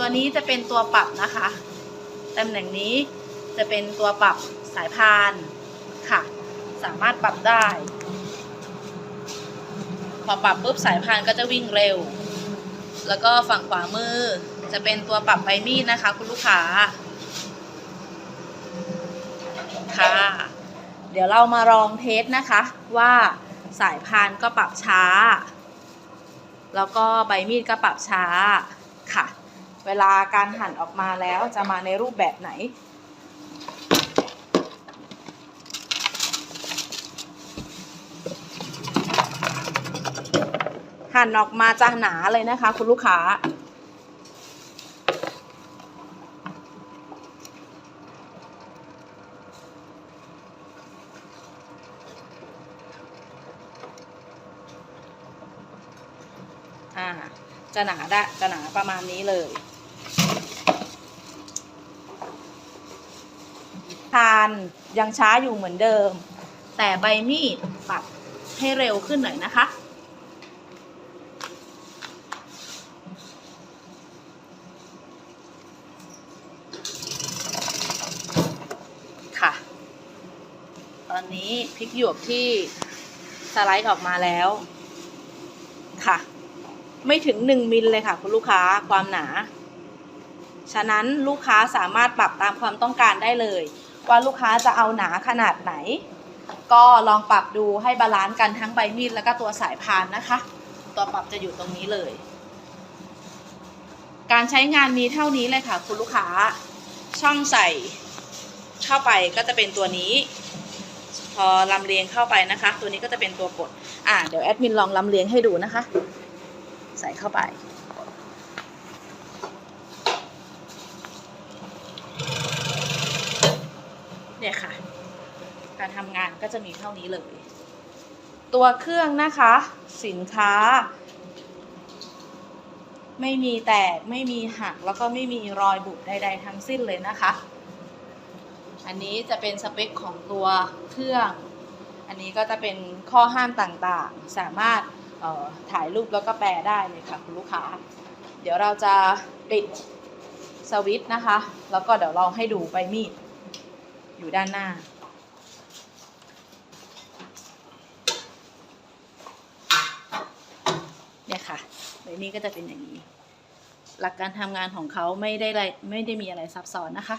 ตัวนี้จะเป็นตัวปรับนะคะตำแหน่งนี้จะเป็นตัวปรับสายพานค่ะ สามารถปรับได้ พอปรับปุ๊บสายพานก็จะวิ่งเร็ว แล้วก็ฝั่งขวามือจะเป็นตัวปรับใบมีดนะคะ คุณลูกค้าค่ะ เดี๋ยวเรามาลองเทสนะคะ ว่าสายพานก็ปรับช้า แล้วก็ใบมีดก็ปรับช้าค่ะ เวลาการหั่นออกมาแล้วจะมาในรูปแบบไหน หั่นออกมาจะหนาเลยนะคะ คุณลูกค้าอ่าจะหนาได้จะหนาประมาณนี้เลย ทานยังช้าอยู่เหมือนเดิม แต่ใบมีดปรับให้เร็วขึ้นหน่อยนะคะ ค่ะ ตอนนี้พริกหยวกที่สไลด์ออกมาแล้วค่ะ ไม่ถึง 1 มิลเลยค่ะ คุณลูกค้าความหนา ฉะนั้นลูกค้าสามารถปรับตามความต้องการได้เลย ว่าลูกค้าจะเอาหนาขนาดไหน ก็ลองปรับดูให้บาลานซ์กันทั้งใบมีดแล้วก็ตัวสายพานนะคะ ตัวปรับจะอยู่ตรงนี้เลย การใช้งานมีเท่านี้เลยค่ะ คุณลูกค้าช่องใส่เข้าไปก็จะเป็นตัวนี้ พอลำเลียงเข้าไปนะคะ ตัวนี้ก็จะเป็นตัวกดอ่าเดี๋ยวแอดมินลองลำเลียงให้ดูนะคะ ใส่เข้าไป เนี่ยค่ะ การทำงานก็จะมีเท่านี้เลย ตัวเครื่องนะคะ สินค้า ไม่มีแตกไม่มีหักแล้วก็ไม่มีรอยบุบใดๆทั้งสิ้นเลยนะคะ อันนี้จะเป็นสเปคของตัวเครื่อง อันนี้ก็จะเป็นข้อห้ามต่างๆ สามารถออถ่ายรูปแล้วก็แปลได้เลยค่ะคุณลูกค้า เดี๋ยวเราจะปิดสวิตช์นะคะ แล้วก็เดี๋ยวเราให้ดูใบมีด อยู่ด้านหน้า เนี่ยค่ะใบมีดก็จะเป็นอย่างนี้ หลักการทำงานของเขาไม่ได้ไรไม่ได้มีอะไรซับซ้อนนะคะ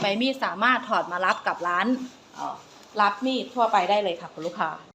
ใบมีดสามารถถอดมารับกับร้านรับมีดทั่วไปได้เลยค่ะคุณลูกค้า